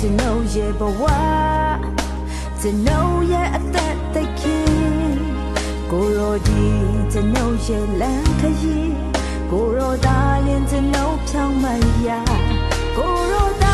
ရဲ့ဘဝကျွန်ုပ်ရဲ့အသက်သိခင်ကိုရောဒီကျွန်ုပ်ရဲ့လမ်းခရီးကိုရောသားလင်းကျွန်ုပ်ဖြောင်းမရကိုရော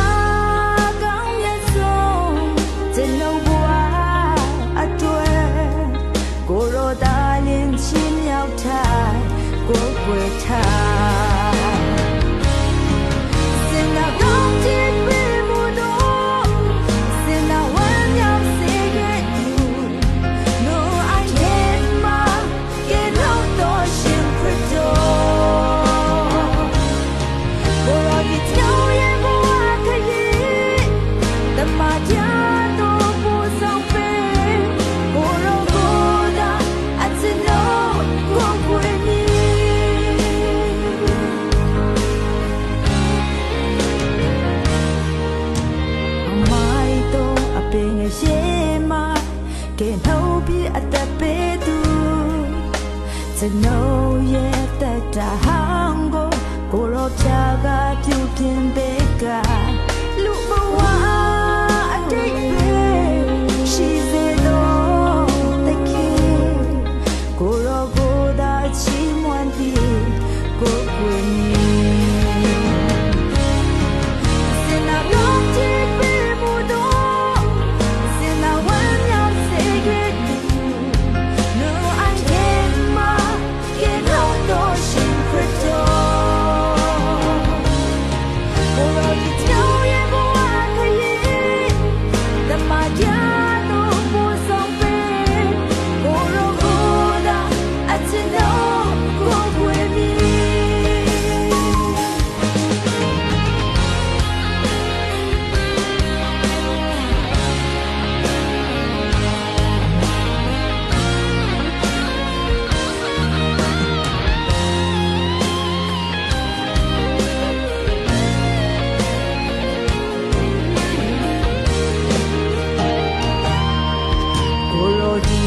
ကျွန်တော်ရဲ့တက်တာဟောင်းကိုကိုရောပြာကပြုပြင်ပေး ကိုလိုဒီ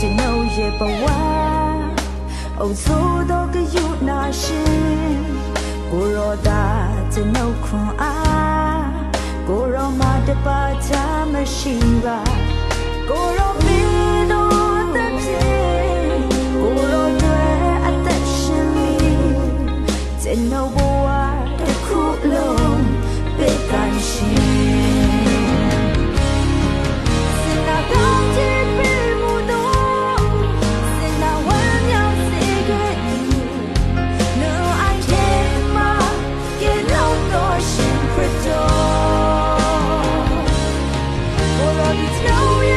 ကျွန်ုပ်ရဲ့ဘဝအုပ်ဆိုးတော့ကယူနာရှင်ကိုရောတာကျွန်ုပ်ခွန်အားကိုရောမတပါချမရှိပါကိုရောမင်းတို့ love you